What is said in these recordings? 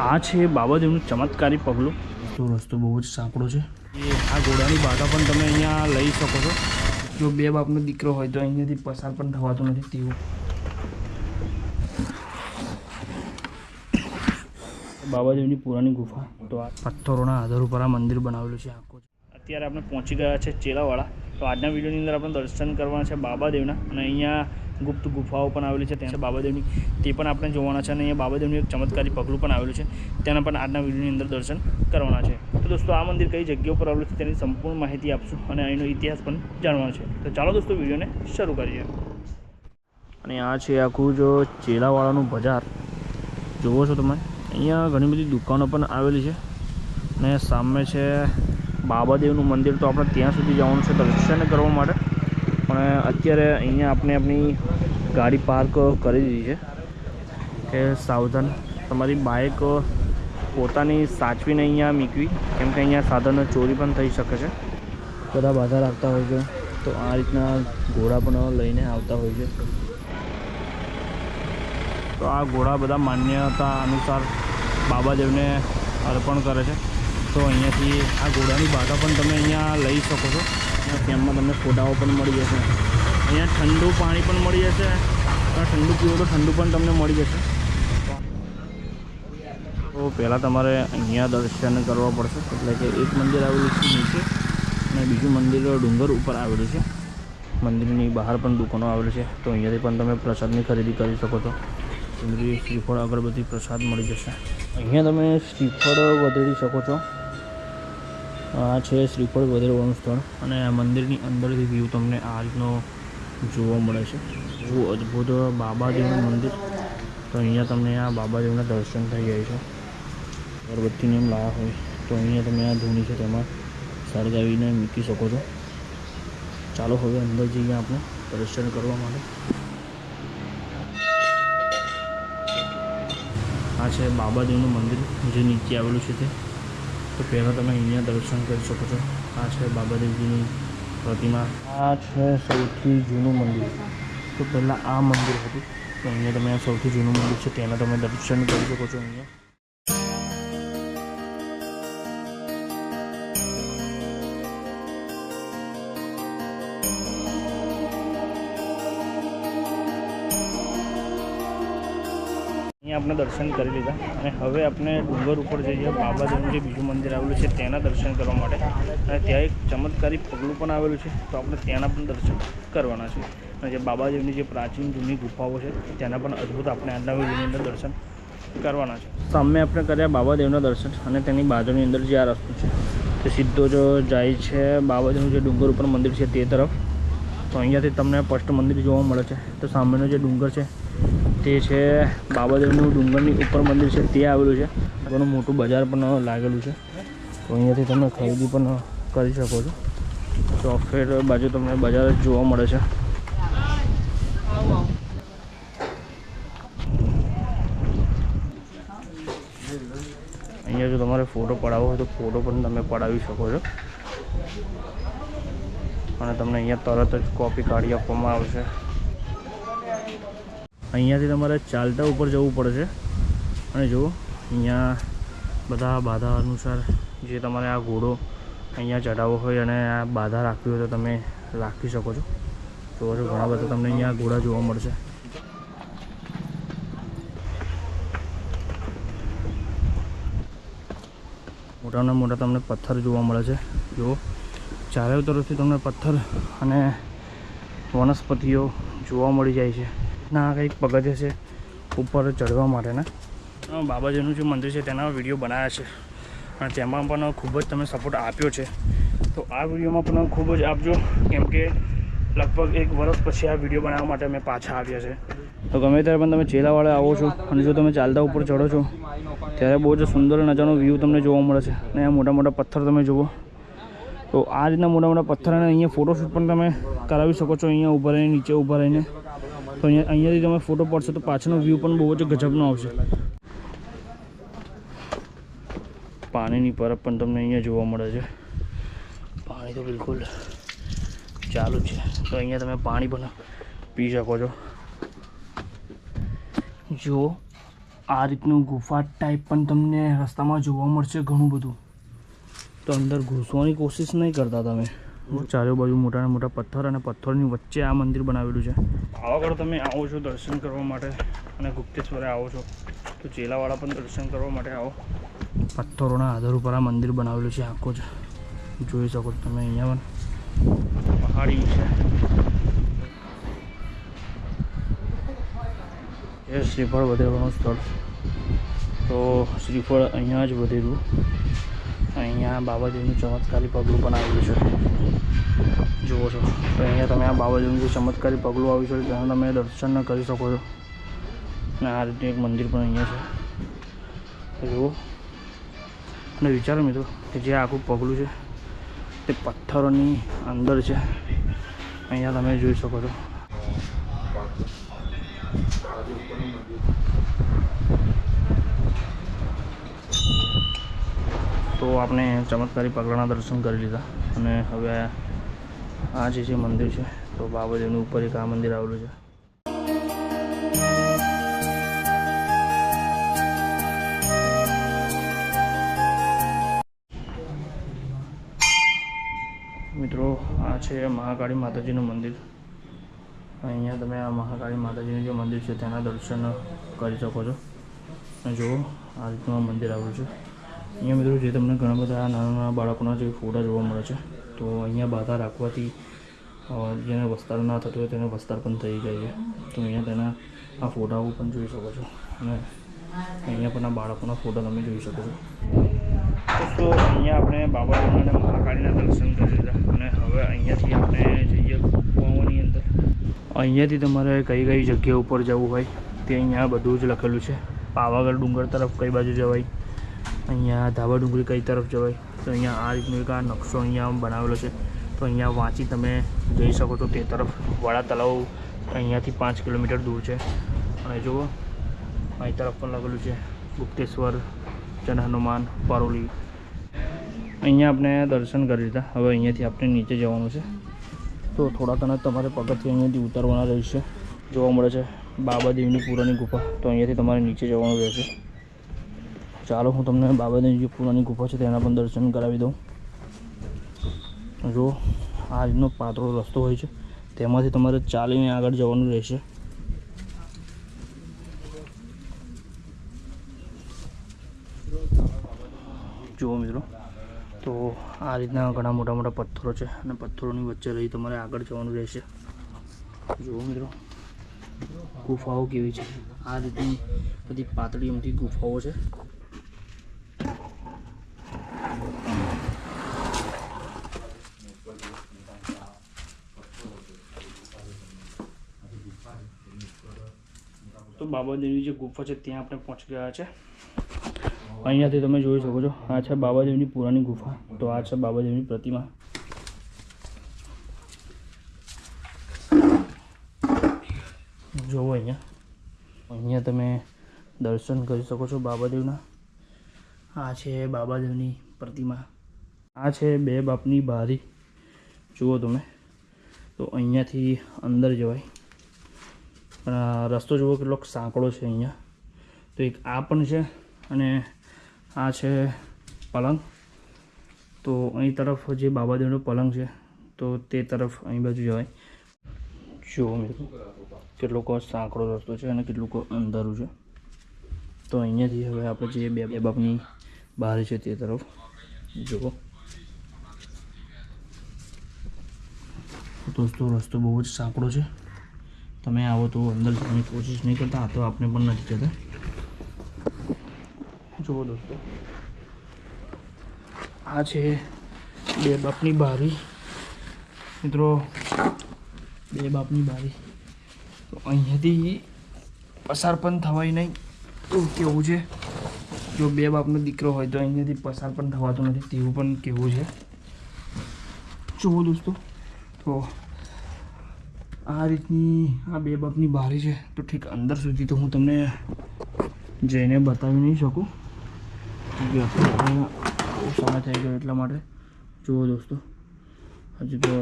આ છે બાબાદેવનું ચમત્કારી પગલું. તો રસ્તો બહુ જ સાંકડો છે. આ ઘોડાની બાધા પણ તમે અહીંયા લઈ શકો છો. જો બે બાપનો દીકરો હોય તો અહીંયાથી પસાર પણ થવાતું નથી તેવું. બાબાદેવની પુરાણી ગુફા. તો આ પથ્થરોના આધાર ઉપર આ મંદિર બનાવેલું છે આખું. અત્યારે આપણે પહોંચી ગયા છે ચેલાવાળા. તો આજના વિડીયોની અંદર આપણે દર્શન કરવાના છે બાબાદેવના અને અહીંયા ગુપ્ત ગુફાઓ પણ આવેલી છે ત્યાં બાબાદેવની તે પણ આપણે જોવાના છે અને અહીંયા બાબાદેવનું એક ચમત્કારી પગલું પણ આવેલું છે. તેના પણ આજના વિડીયોની અંદર દર્શન કરવાના છે. તો દોસ્તો આ મંદિર કઈ જગ્યા ઉપર આવેલું છે તેની સંપૂર્ણ માહિતી આપશું અને અહીંનો ઇતિહાસ પણ જાણવાનો છે. તો ચાલો દોસ્તો વિડીયોને શરૂ કરીએ. અને આ છે આખું જો ચેલાવાળાનું બજાર. જુઓ છો તમે? અહીંયા ઘણી બધી દુકાનો પણ આવેલી છે. અને સામે છે બાબાદેવનું મંદિર. તો આપણે ત્યાં સુધી જવાનું છે દર્શન કરવા માટે. પણ અત્યારે અહીંયા આપણે આપણી ગાડી પાર્ક કરી દીધી છે. કે સાવધાન, તમારી બાઇક પોતાની સાચવીને અહીંયા મૂકવી, કેમ કે અહીંયા સાધનો ચોરી પણ થઈ શકે છે. બધા બાધા રાખતા હોય છે, તો આ રીતના ઘોડા પણ લઈને આવતા હોય છે. તો આ ઘોડા બધા માન્યતા અનુસાર બાબાદેવને અર્પણ કરે છે. તો અહીંયાથી આ ઘોડાની બાધા પણ તમે અહીંયા લઈ શકો છો. તેમાં તમને ફોટાઓ પણ મળી જશે. અહીંયા ઠંડુ પાણી પણ મળી જશે. ઠંડુ પીવો તો ઠંડુ પણ તમને મળી જશે. તો પહેલાં તમારે અહીંયા દર્શન કરવા પડશે. એટલે કે એક મંદિર આવેલું છે નીચે અને બીજું મંદિર ડુંગર ઉપર આવેલું છે. મંદિરની બહાર પણ દુકાનો આવેલી છે. તો અહીંયાથી પણ તમે પ્રસાદની ખરીદી કરી શકો છો. ચુંદડી શ્રીફળ, અગરબત્તી, પ્રસાદ મળી જશે. અહીંયા તમે શ્રીફળ વધેરી શકો છો. આ છે શ્રીફળ વધેરવાનું સ્થળ અને આ મંદિરની અંદરથી વ્યૂ તમને આ રીતનો જોવા મળે છે. બહુ અદ્ભુત બાબાદેવનું મંદિર. તો અહીંયા તમને આ બાબાદેવના દર્શન થઈ જાય છે. અગરબત્તીને એમ લાયા હોય તો અહીંયા તમે આ ધૂની છે તેમાં સળગાવીને મૂકી શકો છો. ચાલો હવે અંદર જઈએ આપણે દર્શન કરવા માટે. આ છે બાબાદેવનું મંદિર, જે નીચે આવેલું છે તે. તો પહેલાં તમે અહીંયા દર્શન કરી શકો છો. આ છે બાબાદેવજીની પ્રતિમા. આ છે સૌથી જૂનું મંદિર. તો પહેલાં આ મંદિર હતું. તો અહીંયા તમે સૌથી જૂનું મંદિર છે, તેના તમે દર્શન કરી શકો છો અહીંયા. આપણે દર્શન કરી લીધા અને હવે આપણે ડુંગર ઉપર જઈએ બાબાદેવનું જે બીજું મંદિર આવેલું છે તેના દર્શન કરવા માટે. અને ત્યાં એક ચમત્કારી પગલું પણ આવેલું છે, તો આપણે ત્યાંના પણ દર્શન કરવાના છે. અને જે બાબાદેવની જે પ્રાચીન જૂની ગુફાઓ છે તેના પણ અદ્ભુત આપણે આજના વિડીયોની અંદર દર્શન કરવાના છે. સામે આપણે કર્યા બાબાદેવના દર્શન અને તેની બાજુની અંદર જે આ રસ્તો છે, તે સીધો જો જાય છે બાબાદેવનું જે ડુંગર ઉપર મંદિર છે તે તરફ. તો અહીંયાથી તમને ફર્સ્ટ મંદિર જોવા મળે છે. તો સામેનો જે ડુંગર છે તે છે બાબાદેવનું ડુંગરની ઉપર મંદિર છે તે આવેલું છે. ઘણું મોટું બજાર પણ લાગેલું છે. તો અહીંયાથી તમે ખરીદી પણ કરી શકો છો. ચોફેર બાજુ તમને બજાર જોવા મળે છે. અહીંયા જો તમારે ફોટો પડાવવો હોય તો ફોટો પણ તમે પડાવી શકો છો. અને તમને અહીંયા તરત જ કોપી કાઢી આપવામાં આવશે. અહીંયાથી તમારે ચાલતા ઉપર જવું પડશે. અને જુઓ, અહીંયા બધા બાધા અનુસાર જે તમારે આ ઘોડો અહીંયા ચઢાવવો હોય અને આ બાધા રાખવી હોય તો તમે રાખી શકો છો. તો ઘણા બધા તમને અહીંયા ઘોડા જોવા મળશે. મોટાના મોટા તમને પથ્થર જોવા મળે છે. જુઓ ચારે તરફથી તમને પથ્થર અને વનસ્પતિઓ જોવા મળી જાય છે. ના કંઈક પગથિયા છે, ઉપર ચડવા માટેના બાબાજીનું જે મંદિર છે, તેના વીડિયો બનાવ્યા છે. અને તેમાં પણ ખૂબ જ તમે સપોર્ટ આપ્યો છે. તો આ વિડીયોમાં પણ ખૂબ જ આપજો, કેમ કે લગભગ એક વર્ષ પછી આ વીડિયો બનાવવા માટે અમે પાછા આવ્યા છે. તો ગમે ત્યારે પણ તમે ચેલાવાળા આવો છો, અને જો તમે ચાલતા ઉપર ચડો છો, ત્યારે બહુ જ સુંદર નજારો વ્યૂ તમને જોવા મળે છે. અને આ મોટા મોટા પથ્થર તમે જુઓ. તો આ રીતના મોટા મોટા પથ્થર અને અહીંયા ફોટોશૂટ પણ તમે કરાવી શકો છો, અહીંયા ઊભા રહીને, નીચે ઊભા રહીને. તો અહીંયા અહીંયાથી તમે ફોટો પડશે તો પાછળનો વ્યૂ પણ બહુ જ ગજબનો આવશે. પાણીની પરબ પણ તમને અહીંયા જોવા મળે છે. પાણી તો બિલકુલ ચાલુ છે. તો અહીંયા તમે પાણી પણ પી શકો છો. જો, આ રીતનું ગુફા ટાઈપ પણ તમને રસ્તામાં જોવા મળશે ઘણું બધું. તો અંદર ઘૂસવાની કોશિશ નહીં કરતા તમે. ચારે બાજુ મોટા મોટા પથ્થર અને પથ્થરની વચ્ચે આ મંદિર બનાવેલું છે. પાવાગઢ તમે આવો છો દર્શન કરવા માટે અને ગુપ્તેશ્વરે આવો છો, તો ચેલાવાળા પણ દર્શન કરવા માટે આવો. પથ્થરોના આધાર ઉપર આ મંદિર બનાવેલું છે આખું જ. જોઈ શકો તમે અહીંયા પણ. પહાડી છે એ શ્રીફળ વધેરવાનું સ્થળ. તો શ્રીફળ અહીંયા જ વધેરું અહીંયા બાબાજીનું ચમત્કારી પગલું પણ આવ્યું છે. જુઓ છો. તો અહીંયા તમે આ બાબાજીનું જે ચમત્કારી પગલું આવ્યું છે, ત્યાં તમે દર્શન કરી શકો છો. અને આ રીતે એક મંદિર પણ અહીંયા છે. જુઓ. અને વિચારો મિત્રો, કે જે આખું પગલું છે, તે પથ્થરોની અંદર છે. અહીંયા તમે જોઈ શકો છો. તો આપણે ચમત્કારી પગલાના દર્શન કરી લીધા અને હવે આ જે છે મંદિર છે, તો બાબાદેવની ઉપર એક આ મંદિર આવેલું છે. મિત્રો, આ છે મહાકાળી માતાજીનું મંદિર. અહીંયા તમે આ મહાકાળી માતાજીનું જે મંદિર છે, તેના દર્શન કરી શકો છો. જુઓ, આ રીતનું મંદિર આવેલું છે. અહીંયા મિત્રો જે તમને ઘણા બધા નાના નાના બાળકોના જે ફોટા જોવા મળે છે, તો અહીંયા બાધા રાખવાથી જેને વસ્તાર ના થતો હોય તેને વસ્તાર પણ થઈ જાય છે. તો અહીંયા તેના આ ફોટાઓ પણ જોઈ શકો છો. અને અહીંયા પણ આ બાળકોના ફોટા તમે જોઈ શકો છો. તો અહીંયા આપણે બાબા અને મહાકાળીના દર્શન કરી લીધા. અને હવે અહીંયાથી આપણે જઈએ ગુફાઓની અંદર. અહીંયાથી તમારે કઈ કઈ જગ્યા ઉપર જવું હોય તે અહીંયા બધું જ લખેલું છે. પાવાગઢ ડુંગર તરફ કઈ બાજુ જવાય? અહીંયા ધાબા ડુંગરી કઈ તરફ જવાય? તો અહીંયા આ રીતનો એક આ નકશો અહીંયા બનાવેલો છે. તો અહીંયા વાંચી તમે જઈ શકો છો તે તરફ વાળા તળાવ અહીંયાથી પાંચ કિલોમીટર દૂર છે. અને જુઓ, અહીં તરફ પણ લગેલું છે, ગુપ્તેશ્વર જન હનુમાન પારોલી. અહીંયા આપણે દર્શન કરી લીધા. હવે અહીંયાથી આપણે નીચે જવાનું છે. તો થોડા ઘણા તમારે પગથિયા અહીંયાથી ઉતારવાના રહેશે. જોવા મળે છે બાબા દેવની પુરાની ગુફા. તો અહીંયાથી તમારે નીચે જવાનું રહેશે. ચાલો, હું તમને બાબાની જે પુરાની ગુફા છે તેના પણ દર્શન કરાવી દઉં. જો આ રીતનો પાતળો રસ્તો હોય છે, તેમાંથી તમારે ચાલીને આગળ જવાનું રહેશે. જુઓ મિત્રો, તો આ રીતના ઘણા મોટા મોટા પથ્થરો છે અને પથ્થરોની વચ્ચે રહી તમારે આગળ જવાનું રહેશે. જુઓ મિત્રો, ગુફાઓ કેવી છે? આ રીતની બધી પાતળી અમથી ગુફાઓ છે. બાબાદેવની જે ગુફા છે, ત્યાં આપણે પહોંચી ગયા છે. અહીંયાથી તમે જોઈ શકો છો, આ છે બાબાદેવની પુરાની ગુફા. તો આ છે બાબાદેવની પ્રતિમા. જોવો અહીંયા. અહીંયા તમે દર્શન કરી શકો છો બાબાદેવના આ છે બાબાદેવની પ્રતિમા. આ છે બે બાપની બારી. જુઓ તમે. તો અહીંયાથી અંદર જવાય. પણ રસ્તો જુઓ કેટલોક સાંકડો છે અહીંયા. તો એક આ પણ છે અને આ છે પલંગ. તો અહીં તરફ જે બાબાદેવનો પલંગ છે, તો તે તરફ અહીં બાજુ જવાય. જુઓ મિત્રો કેટલોક સાંકળો રસ્તો છે અને કેટલું અંધારું છે. તો અહીંયાથી હવે આપણે જે બે બે બાપની બહાર છે તે તરફ જુઓ. દોસ્તો, રસ્તો બહુ જ સાંકડો છે. તમે આવો તો અંદર જવાની કોશિશ નહીં કરતા. તો આપણે પણ નથી જતા જુઓ દોસ્તો. આ છે બે બાપની બારી. મિત્રો, બે બાપની બારી. તો અહીંયાથી પસાર પણ થવાય નહીં. એવું કેવું છે? જો બે બાપનો દીકરો હોય તો અહીંયાથી પસાર પણ થવાતું નથી. તેવું પણ કેવું છે? જુઓ દોસ્તો. તો આ રીતની આ બે બાપની બારી છે. તો ઠીક, અંદર સુધી તો હું તમને જઈને બતાવી નહીં શકું. બહુ સમય થઈ ગયો એટલા માટે. જુઓ દોસ્તો, હજુ તો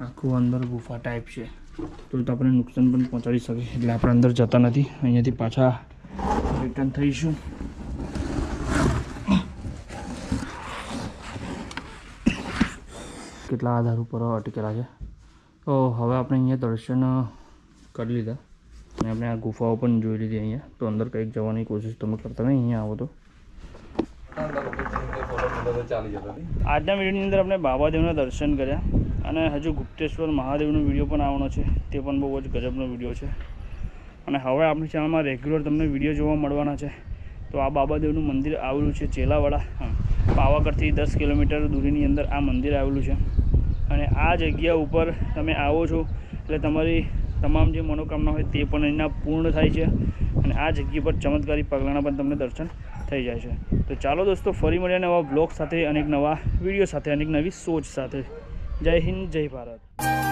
આખું અંદર ગુફા ટાઈપ છે. તો આપણને નુકસાન પણ પહોંચાડી શકે એટલે આપણે અંદર જતા નથી. અહીંયાથી પાછા રિટર્ન થઈશું. કેટલા આધાર ઉપર અટકેલા છે? તો હવે આપણે અહીંયા દર્શન કરી લીધા. અને આપણે આ ગુફાઓ પણ જોઈ લીધી અહીંયા. તો અંદર કંઈક જવાની કોશિશ તમે કરતા નહીં, અહીંયા આવો તો. આજના વિડીયોની અંદર આપણે બાબાદેવના દર્શન કર્યા. અને હજુ ગુપ્તેશ્વર મહાદેવનો વીડિયો પણ આવવાનો છે. તે પણ બહુ જ ગજબનો વીડિયો છે. અને હવે આપણી ચેનલમાં રેગ્યુલર તમને વીડિયો જોવા મળવાના છે. તો આ બાબાદેવનું મંદિર આવેલું છે ચેલાવાડા. પાવાગઢથી દસ કિલોમીટર દૂરીની અંદર આ મંદિર આવેલું છે. આ જગ્યા ઉપર તમે આવો છો, એટલે તમારી તમામ જે મનોકામના હોય તે પણ એના પૂર્ણ થાય છે અને આ જગ્યા પર ચમત્કારી પગલાંના પણ તમને દર્શન થઈ જાય છે. તો ચાલો દોસ્તો, ફરી મળ્યા નવા બ્લોગ સાથે અનેક નવા વીડિયો સાથે અનેક નવી સોચ સાથે. જય હિન્દ, જય ભારત.